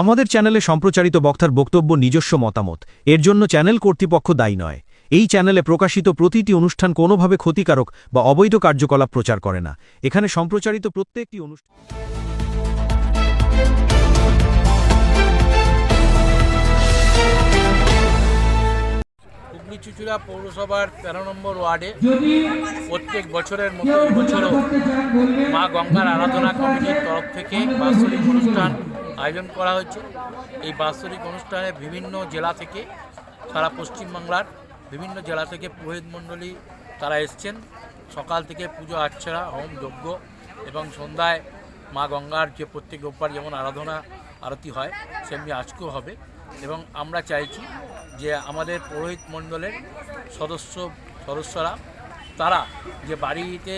আমাদের চ্যানেলে সম্প্রচারিত বক্তার বক্তব্য নিজস্ব মতামত। এর জন্য চ্যানেল কর্তৃপক্ষ দায়ী নয়। এই চ্যানেলে প্রকাশিত প্রতিটি অনুষ্ঠান কোনোভাবে ক্ষতিকারক বা অবৈধ কার্যকলাপ প্রচার করে না। এখানে সম্প্রচারিত প্রত্যেকটি অনুষ্ঠান চুচুড়া পৌরসভার তেরো নম্বর ওয়ার্ডে প্রত্যেক বছরের মতো বছরও মা গঙ্গার আরাধনা কমিটির তরফ থেকে বাৎসরিক অনুষ্ঠান আয়োজন করা হয়েছে। এই বাৎসরিক অনুষ্ঠানে বিভিন্ন জেলা থেকে, সারা পশ্চিমবাংলার বিভিন্ন জেলা থেকে পুরোহিত মণ্ডলী তারা এসছেন। সকাল থেকে পুজো আর্চনা হোম যজ্ঞ এবং সন্ধ্যায় মা গঙ্গার যে প্রত্যেক রোববার যেমন আরাধনা, আরতি হয়, সেমনি আজকেও হবে। এবং আমরা চাইছি যে আমাদের পুরোহিত মণ্ডলের সদস্য, সদস্যরা, তারা যে বাড়িতে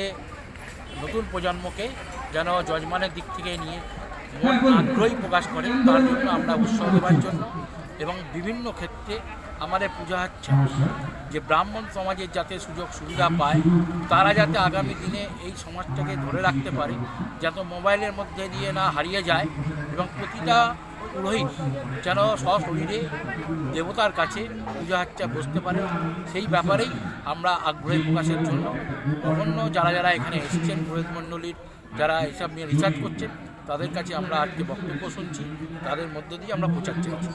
নতুন প্রজন্মকে যেন যজমানের দিক থেকে নিয়ে মন আগ্রহী প্রকাশ করে তার জন্য আমরা উৎসব দেওয়ার জন্য এবং বিভিন্ন ক্ষেত্রে আমাদের পূজা হচ্ছে। যে ব্রাহ্মণ সমাজের যাতে সুযোগ সুবিধা পায় তারা যাতে আগামী দিনে এই সমাজটাকে ধরে রাখতে পারে যাতে মোবাইলের মধ্যে দিয়ে না হারিয়ে যায় এবং প্রতিটা পুরোহিত যেন সশরীরে দেবতার কাছে পূজা হচ্ছে বসতে পারে সেই ব্যাপারেই আমরা আগ্রহী প্রকাশের জন্য। অন্য যারা যারা এখানে এসেছেন পুরোহিত মণ্ডলীর যারা এসব নিয়ে রিসার্চ করছেন তাদের কাছে আমরা আজকে বক্তব্য শুনছি তাদের মধ্য দিয়ে আমরা প্রচার চাইছি।